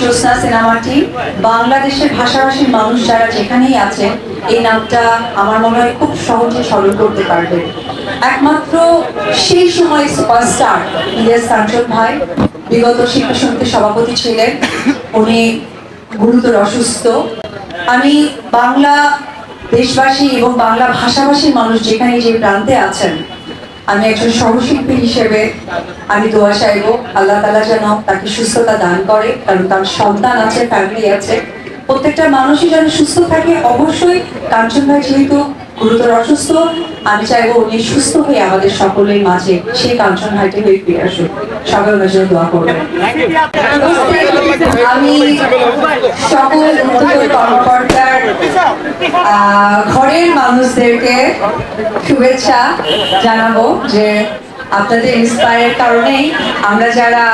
জ্যোৎস্না সিনেমাটি বাংলাদেশের ভাষাভাষীর মানুষ যারা যেখানেই আছেন, এই নামটা আমার মনে হয় খুব সহজে করতে পারবে একমাত্র সেই সময় সুপারস্টার ইলিয়াস কাঞ্চন ভাই, বিগত শিল্পী সমিতির সভাপতি ছিলেন। উনি গুরুতর অসুস্থ। আমি বাংলা দেশবাসী এবং বাংলা ভাষাভাষীর মানুষ যেখানে যে প্রান্তে আছেন আমি একজন সহশিল্পী হিসেবে আমি দোয়া চাইব, আল্লাহ তালা যেন তাকে সুস্থতা দান করে, কারণ তার সন্তান আছে ফ্যামিলি আছে। প্রত্যেকটা মানুষই যেন সুস্থ থাকে, অবশ্যই কাঞ্চন ভাই যেহেতু গুরুতর অসুস্থ, আমি চাইব উনি সুস্থ হয়ে আমাদের সকলের মাঝে সেই কাঞ্চন ভাইটি হয়ে ফিরে আসুন সকল জন্য দোয়া করবেন। আমি সকল কর্মকর্তার ঘরের মানুষদেরকে শুভেচ্ছা জানাব যে আপনাদের ইন্সপায়ার কারণেই আমরা যারা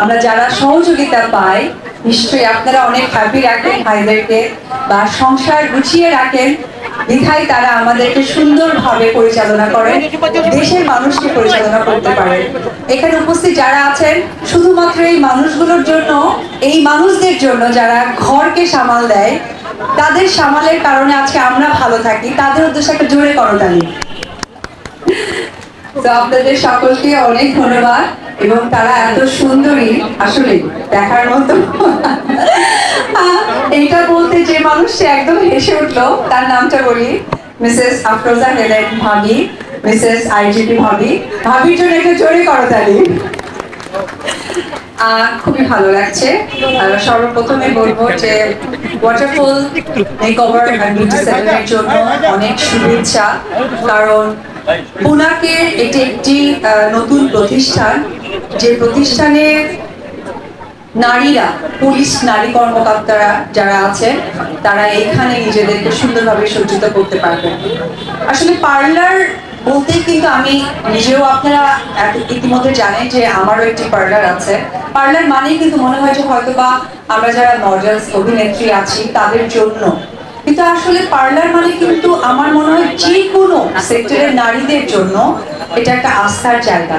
আমরা যারা সহযোগিতা পাই, নিশ্চয়ই আপনারা অনেক হ্যাপি রাখেন, ভাইদেরকে বা সংসার গুছিয়ে রাখেন। বিধায় তারা আমাদেরকে সুন্দরভাবে পরিচালনা করেন, দেশের মানুষকে পরিচালনা করতে পারে এখানে উপস্থিত যারা আছেন, শুধুমাত্র এই মানুষগুলোর জন্য, এই মানুষদের জন্য যারা ঘরকে সামাল দেয় তাদের সামালের কারণে আজকে আমরা ভালো থাকি। তাদের উদ্দেশ্যে একটা জোরে করতালি। তো আপনাদের সকলকে অনেক ধন্যবাদ এবং তারা এত সুন্দরী, আসলে দেখার মতো। এইটা বলতে যে মানুষ, সে একদম হেসে উঠল। তার নামটা বলি, মিসেস আফরোজা হেলেন ভাবি, মিসেস আইজিপি ভাবি। ভাবির জন্য একটা জোরে করতালি। খুবই ভালো লাগছে। সর্বপ্রথমে বলব যে ওয়াটারফল মেকওভার বিউটি সেলুনের জন্য অনেক শুভেচ্ছা। কারণ পুনাকে এটি একটি নতুন প্রতিষ্ঠান। যে প্রতিষ্ঠানে নারীরা, পুলিশ নারী কর্মকর্তারা যারা আছেন, তারা এখানে নিজেদেরকে সুন্দরভাবে সজ্জিত করতে পারবেন। আসলে পার্লার বলতে কিন্তু আমি নিজেও আপনারা ইতিমধ্যে জানেন যে আমারও একটি পার্লার আছে। পার্লার মানেই কিন্তু মনে হয় যে হয়তো বা আমরা যারা মডেলস, অভিনেত্রী আছি, তাদের জন্য। কিন্তু আসলে পার্লার মানে কিন্তু আমার মনে হয় যে কোনো সেক্টরের নারীদের জন্য এটা একটা আস্থার জায়গা।